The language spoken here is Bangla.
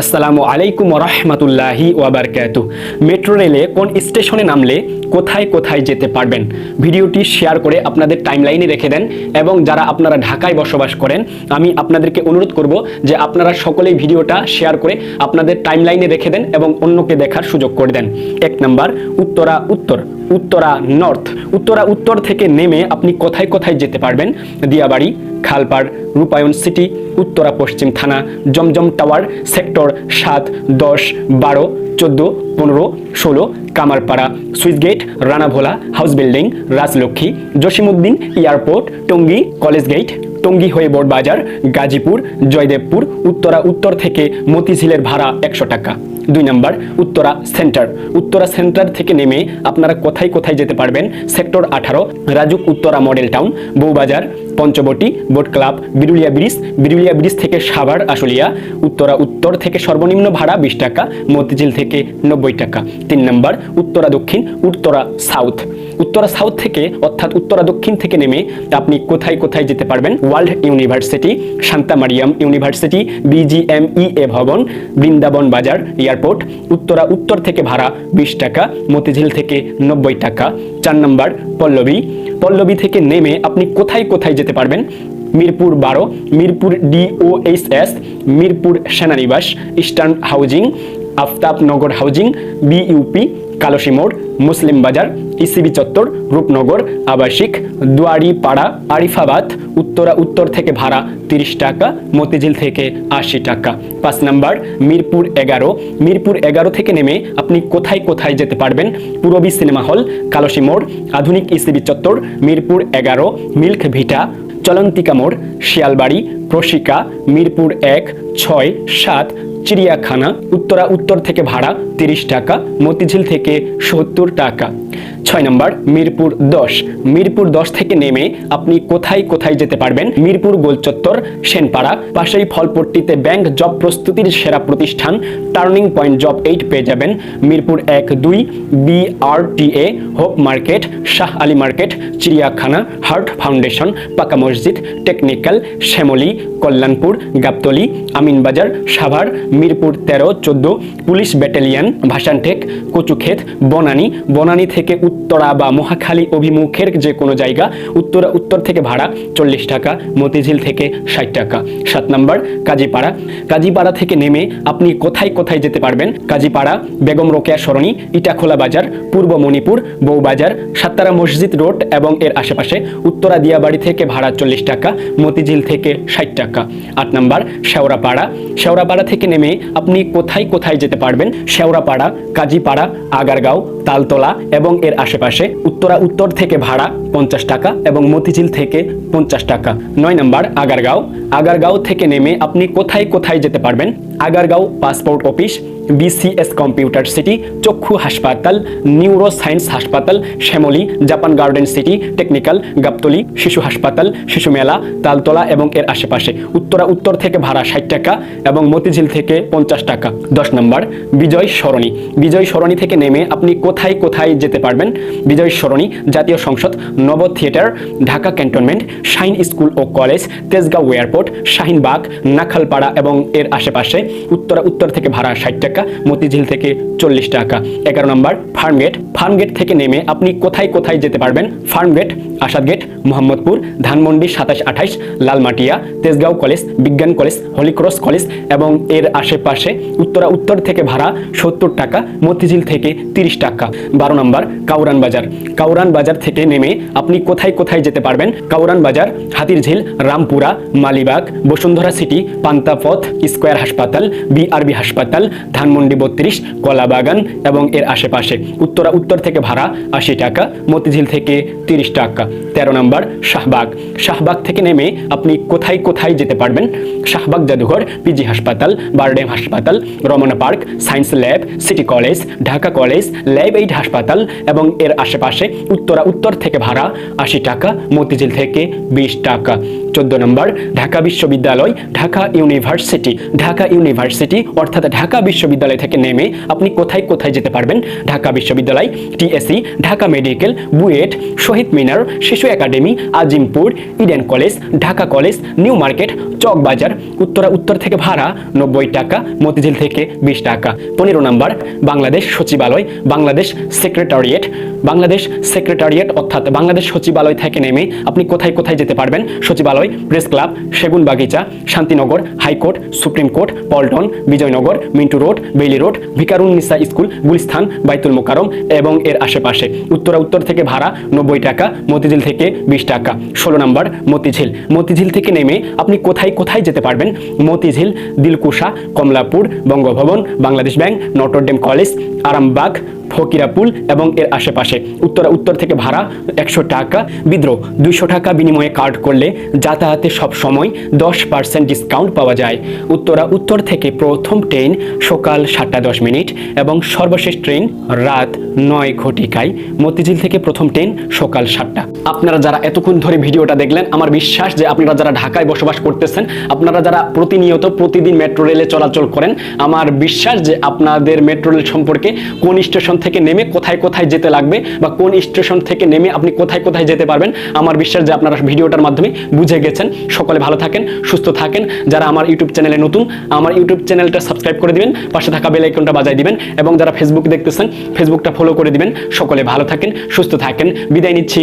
আসসালামু আলাইকুম রহমতুল্লাহি ওয়াবারকাত মেট্রো রেলে কোন স্টেশনে নামলে কোথায় কোথায় যেতে পারবেন? ভিডিওটি শেয়ার করে আপনাদের টাইমলাইনে রেখে দেন এবং যারা আপনারা ঢাকায় বসবাস করেন, আমি আপনাদেরকে অনুরোধ করব যে আপনারা সকলেই ভিডিওটা শেয়ার করে আপনাদের টাইমলাইনে রেখে দেন এবং অন্যকে দেখার সুযোগ করে দেন। এক নাম্বার, উত্তরা উত্তর। উত্তরা নর্থ। উত্তরা উত্তর থেকে নেমে আপনি কোথায় কোথায় যেতে পারবেন? দিয়াবাড়ি, খালপাড়, রূপায়ণ সিটি, উত্তরা পশ্চিম থানা, জমজম টাওয়ার, সেক্টর সাত, দশ, বারো, চোদ্দ, পনেরো, ষোলো, Kamarpara sluice gate Ranavola, house building, Rajlakshmi Jasimuddin airport, Tongi, college gate, Tongi হয়ে বোর্ডবাজার গাজীপুর, জয়দেবপুর, উত্তরা উত্তর থেকে মতিঝিলের ভাড়া একশো টাকা। দুই নম্বর, উত্তরা সেন্টার। উত্তরা সেন্টার থেকে নেমে আপনারা কোথায় কোথায় যেতে পারবেন? সেক্টর আঠারো, Rajuk Uttara model town, Boubazar Panchabati, boat club, Birulia bridge Birulia bridge থেকে সাভার, আশুলিয়া, উত্তরা, উত্তর থেকে সর্বনিম্ন ভাড়া বিশ টাকা, মতিঝিল থেকে নব্বই টাকা। তিন নম্বর, উত্তরা দক্ষিণ, উত্তরা সাউথ। উত্তরা সাউথ থেকে, অর্থাৎ উত্তরা দক্ষিণ থেকে নেমে আপনি কোথায় কোথায় যেতে পারবেন? World university, Shanta Mariam university, BGMEA ভবন, বৃন্দাবন বাজার এয়ারপোর্ট। উত্তরা, উত্তর থেকে ভাড়া বিশ টাকা, মতিঝিল থেকে নব্বই টাকা। চার নম্বর, পল্লবী পল্লবী থেকে নেমে আপনি কোথায় কোথায় যেতে পারবেন? মিরপুর বারো, Mirpur DOHS Mirpur সেনানিবাস, eastern housing, Aftabnagar housing BUP Kalshi মোড়, মুসলিম বাজার ইসিবি চত্বর, রূপনগর, আবাসিক দুয়ারি পাড়া আরিফাবাদ, উত্তরা, উত্তর থেকে ভাড়া তিরিশ টাকা, মতিঝিল থেকে আশি টাকা। পাঁচ নাম্বার, মিরপুর এগারো। মিরপুর এগারো থেকে নেমে আপনি কোথায় কোথায় যেতে পারবেন? পূরবী সিনেমা হল, কালসী মোড়, আধুনিক ইসিবি চত্বর, মিরপুর এগারো মিল্ক ভিটা চলন্তিকা মোড়, শিয়ালবাড়ি, প্রশিকা, মিরপুর এক, ছয়, সাত চিড়িয়াখানা উত্তরা উত্তর থেকে ভাড়া তিরিশ টাকা মতিঝিল থেকে সত্তর টাকা। ছয় নম্বর, মিরপুর দশ। মিরপুর দশ থেকে নেমে আপনি কোথায় কোথায় যেতে পারবেন? মিরপুর গোলচত্বর, সেনপাড়া, পাশেই ফলপট্টিতে ব্যাংক জব প্রস্তুতির সেরা প্রতিষ্ঠান, টার্নিং পয়েন্ট জব এইট পেয়ে যাবেন। মিরপুর এক দুই, BRTA, hope market, Shah Ali market, চিড়িয়াখানা, হার্ট ফাউন্ডেশন, পাকা মসজিদ, টেকনিক্যাল, শ্যামলি, কল্যাণপুর, গাবতলি, আমিনবাজার, সাভার, মিরপুর তেরো, চোদ্দ, পুলিশ ব্যাটালিয়ন ভাসানটেক কচুক্ষেত, বনানী। বনানী থেকে উত্তরা বা মহাখালী অভিমুখের যে কোনো জায়গা, উত্তরা, উত্তর থেকে ভাড়া চল্লিশ টাকা, মতিঝিল থেকে ষাট টাকা। সাত নম্বর, কাজীপাড়া। কাজীপাড়া থেকে নেমে আপনি কোথায় কোথায় যেতে পারবেন? কাজীপাড়া, বেগম রোকেয়া সরণি, ইটাখোলা বাজার, পূর্ব মণিপুর বউবাজার সাত্তারা মসজিদ রোড এবং এর আশেপাশে উত্তরা দিয়াবাড়ি থেকে ভাড়া চল্লিশ টাকা, মতিঝিল থেকে ষাট টাকা। আট নম্বর, শেওড়াপাড়া। শেওড়াপাড়া থেকে নেমে আপনি কোথায় কোথায় যেতে পারবেন? শেওড়াপাড়া, কাজীপাড়া, আগারগাঁও, তালতলা এবং এর আশেপাশে উত্তরা উত্তর থেকে ভাড়া পঞ্চাশ টাকা এবং মতিঝিল থেকে পঞ্চাশ টাকা। নয় নম্বর, আগারগাঁও। আগারগাঁও থেকে নেমে আপনি কোথায় কোথায় যেতে পারবেন? Agargaon passport office, BCS computer city, চক্ষু হাসপাতাল নিউরো সায়েন্স হাসপাতাল, Shyamoli, Japan garden city, technical, Gabtoli, শিশু হাসপাতাল, শিশু মেলা, তালতলা এবং এর আশেপাশে। উত্তরা উত্তর থেকে ভাড়া ষাট টাকা এবং মতিঝিল থেকে পঞ্চাশ টাকা। দশ নম্বর, বিজয় সরণি। বিজয় সরণি থেকে নেমে আপনি কোথায় কোথায় যেতে পারবেন? বিজয় সরণি, জাতীয় সংসদ নব theatre, Dhaka cantonment Shaheen school ও কলেজ, তেজগাঁও এয়ারপোর্ট, শাহিনবাগ, নাখালপাড়া এবং এর আশেপাশে উত্তরা, উত্তর থেকে ভাড়া ষাট টাকা, মতিঝিল থেকে চল্লিশ টাকা। এগারো নম্বর, ফার্মগেট। ফার্মগেট থেকে নেমে আপনি কোথায় কোথায় যেতে পারবেন? ফার্মগেট আসাদগেট মোহাম্মদপুর, ধানমন্ডি সাতাশ আঠাইশ লালমাটিয়া, তেজগাঁও কলেজ, বিজ্ঞান কলেজ হলিক্রস কলেজ এবং এর আশেপাশে উত্তরা উত্তর থেকে ভাড়া সত্তর টাকা, মতিঝিল থেকে তিরিশ টাকা। বারো নম্বর, কাউরান বাজার। কাউরান বাজার থেকে নেমে আপনি কোথায় কোথায় যেতে পারবেন? কাউরান বাজার, হাতিরঝিল, রামপুরা, মালিবাগ, বসুন্ধরা সিটি পান্তাপথ স্কোয়ার হাসপাতাল, বিআরবি হাসপাতাল, ধানমন্ডি বত্রিশ, কলাবাগান এবং এর আশেপাশে। উত্তরা উত্তর থেকে ভাড়া আশি টাকা, মতিঝিল থেকে তিরিশ টাকা। তেরো নম্বর, শাহবাগ। শাহবাগ থেকে নেমে আপনি কোথায় কোথায় যেতে পারবেন? শাহবাগ, জাদুঘর পিজি হাসপাতাল, বারডেম হাসপাতাল, Ramna park, science lab, city college, Dhaka college, lab aid হাসপাতাল এবং এর আশেপাশে উত্তরা উত্তর থেকে ভাড়া আশি টাকা, মতিঝিল থেকে বিশ টাকা। চোদ্দ নম্বর, ঢাকা বিশ্ববিদ্যালয়, ঢাকা ইউনিভার্সিটি। ঢাকা ইউনিভার্সিটি, অর্থাৎ ঢাকা বিশ্ববিদ্যালয় থেকে নেমে আপনি কোথায় কোথায় যেতে পারবেন? ঢাকা বিশ্ববিদ্যালয়, টিএসসি, ঢাকা মেডিকেল, বুয়েট, শহীদ মিনার, শিশু academy, Azimpur, Eden college, Dhaka college, new market, Chawkbazar, Uttara, উত্তর থেকে ভাড়া নব্বই টাকা, মতিঝিল থেকে বিশ টাকা। পনেরো নম্বর, বাংলাদেশ সচিবালয়, বাংলাদেশ সেক্রেটারিয়েট বাংলাদেশ সেক্রেটারিয়েট, অর্থাৎ বাংলাদেশ সচিবালয় থেকে নেমে আপনি কোথায় কোথায় যেতে পারবেন? সচিবালয়, press club, Segun Bagicha, Shantinagar, high court, supreme court, Paltan, Bijoynagar, Minto road, Bailey road Viqarunnisa school, Gulistan, Baitul Mukarram এবং এর আশেপাশে। উত্তরা উত্তর থেকে ভাড়া নব্বই টাকা, মতিঝিল থেকে বিশ টাকা। ষোলো নম্বর, মতিঝিল। মতিঝিল থেকে নেমে আপনি কোথায় কোথায় যেতে পারবেন? Motijheel, Dilkusha, Kamalapur, Bangabhaban, Bangladesh bank, Notre Dame college, Arambagh Fakirapool এবং এর আশেপাশে। উত্তরা, উত্তর থেকে ভাড়া একশো টাকা, বিদ্রোহ দুইশো টাকা বিনিময়ে কার্ড করলে যাতায়াতে সব সময় দশ পার্সেন্ট ডিসকাউন্ট পাওয়া যায়। উত্তরা, উত্তর থেকে প্রথম ট্রেন সকাল সাতটা দশ মিনিট এবং সর্বশেষ ট্রেন রাত নয় ঘটিকায়। মতিঝিল থেকে প্রথম ট্রেন সকাল সাতটা। আপনারা যারা এতক্ষণ ধরে ভিডিওটা দেখলেন, আমার বিশ্বাস যে আপনারা যারা ঢাকায় বসবাস করতেছেন, আপনারা যারা প্রতিনিয়ত প্রতিদিন মেট্রো রেলে চলাচল করেন, আমার বিশ্বাস যে আপনাদের মেট্রো রেল সম্পর্কে কোন স্টেশন থেকে নেমে কোথায় কোথায় যেতে লাগবে বা কোন স্টেশন থেকে নেমে আপনি কোথায় কোথায় যেতে পারবেন, আমার বিশ্বাস যে আপনারা ভিডিওটার মাধ্যমে বুঝে গেছেন। সকলে ভালো থাকেন, সুস্থ থাকেন। যারা আমার ইউটিউব চ্যানেলে নতুন, আমার ইউটিউব চ্যানেলটা সাবস্ক্রাইব করে দিবেন, পাশে থাকা বেল আইকনটা বাজায় দিবেন এবং যারা ফেসবুক দেখতেছেন ফেসবুকটা ফলো করে দিবেন। সকলে ভালো থাকেন, সুস্থ থাকেন। বিদায় নিচ্ছি